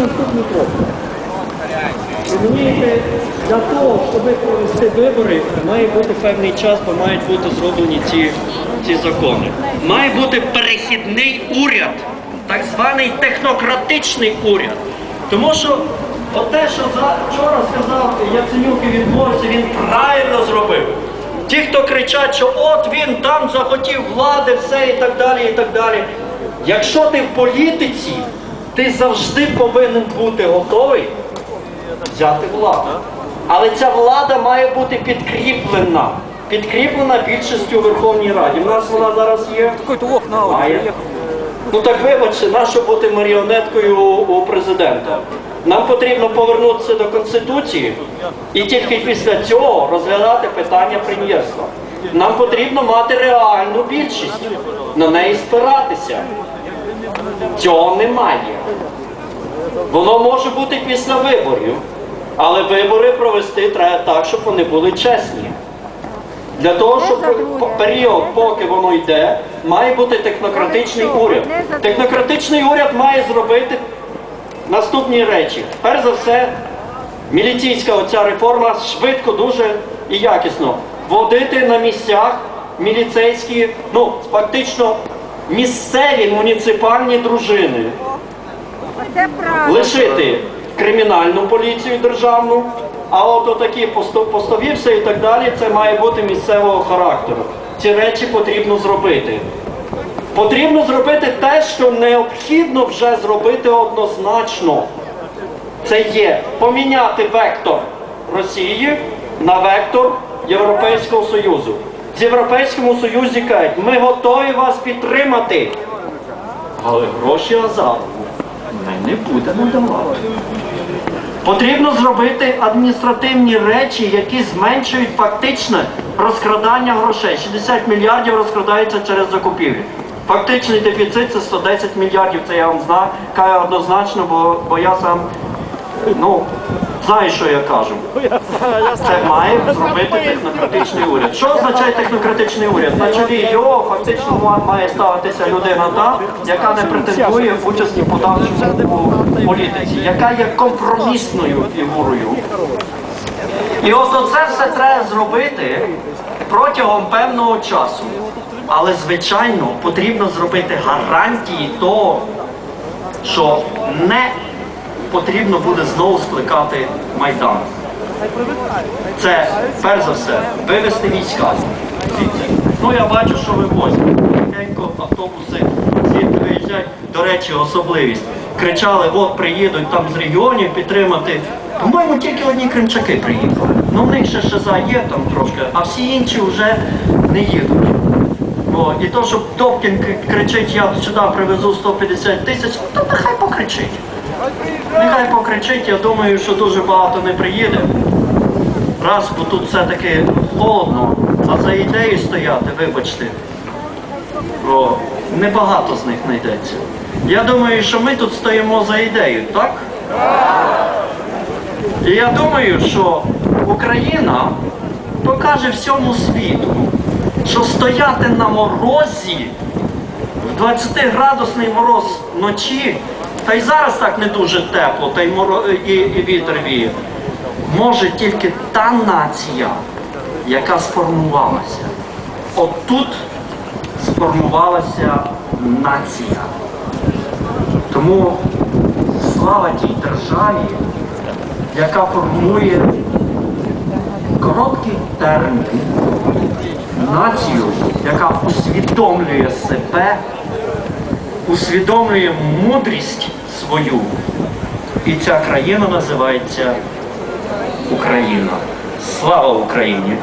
Наступні кроки? Розумієте, для того, щоб провести вибори, має бути певний час, бо мають бути зроблені ці, ці закони. Має бути перехідний уряд, так званий технократичний уряд. Тому що те, що вчора сказав Яценюк і відмовився, він правильно зробив. Ті, хто кричать, що от він там захотів влади, все і так далі, і так далі. Якщо ти в політиці, ти завжди повинен бути готовий взяти владу. Але ця влада має бути підкріплена. Підкріплена більшістю у Верховній Раді. У нас вона зараз є. Має. Ну так вибачте, нащо бути маріонеткою у президента? Нам потрібно повернутися до Конституції і тільки після цього розглядати питання прем'єрства. Нам потрібно мати реальну більшість, на неї спиратися. Цього немає. Воно може бути після виборів, але вибори провести треба так, щоб вони були чесні. Для того, щоб період, поки воно йде, має бути технократичний уряд. Технократичний уряд має зробити наступні речі. Перш за все, міліційська оця реформа швидко, дуже і якісно вводити на місцях міліцейські, ну фактично місцеві муніципальні дружини лишити кримінальну поліцію державну, а от отакі посто- постові все і так далі, це має бути місцевого характеру. Ці речі потрібно зробити. Потрібно зробити те, що необхідно вже зробити однозначно. Це є поміняти вектор Росії на вектор Європейського Союзу. В Європейському Союзі кажуть, ми готові вас підтримати. Але гроші Азару ми не будемо давати. Потрібно зробити адміністративні речі, які зменшують фактичне розкрадання грошей. 60 мільярдів розкрадається через закупівлі. Фактичний дефіцит це 110 мільярдів, це я вам знаю, однозначно, бо, бо я сам ну, знаю, що я кажу. Це має зробити технократичний уряд. Що означає технократичний уряд? На чолі його фактично має ставитися людина та, яка не претендує в участі в подальшому політиці, яка є компромісною фігурою. І от оце все треба зробити протягом певного часу. Але, звичайно, потрібно зробити гарантії того, що не потрібно буде знову скликати Майдан. Це, перш за все, вивести війська. Ну, я бачу, що ви. Тихенько автобуси звідти виїжджають. До речі, особливість. Кричали, от приїдуть там з регіонів підтримати. По-моєму, тільки одні кримчаки приїхали. Ну, в них ще шиза є там трошки, а всі інші вже не їдуть. О, і то, що Добкін кричить, я сюди привезу 150 тисяч, то нехай покричить. Нехай покричить, я думаю, що дуже багато не приїде. Раз, бо тут все-таки холодно, а за ідею стояти, вибачте, о, небагато з них знайдеться. Я думаю, що ми тут стоїмо за ідею, так? І я думаю, що Україна покаже всьому світу, що стояти на морозі в 20-градусний мороз вночі, та й зараз так не дуже тепло, та й моро... і, вітер віє, може тільки та нація, яка сформувалася. От тут сформувалася нація. Тому слава тій державі, яка формує короткий термін націю, яка усвідомлює себе, усвідомлює мудрість свою. І ця країна називається Україна. Слава Україні!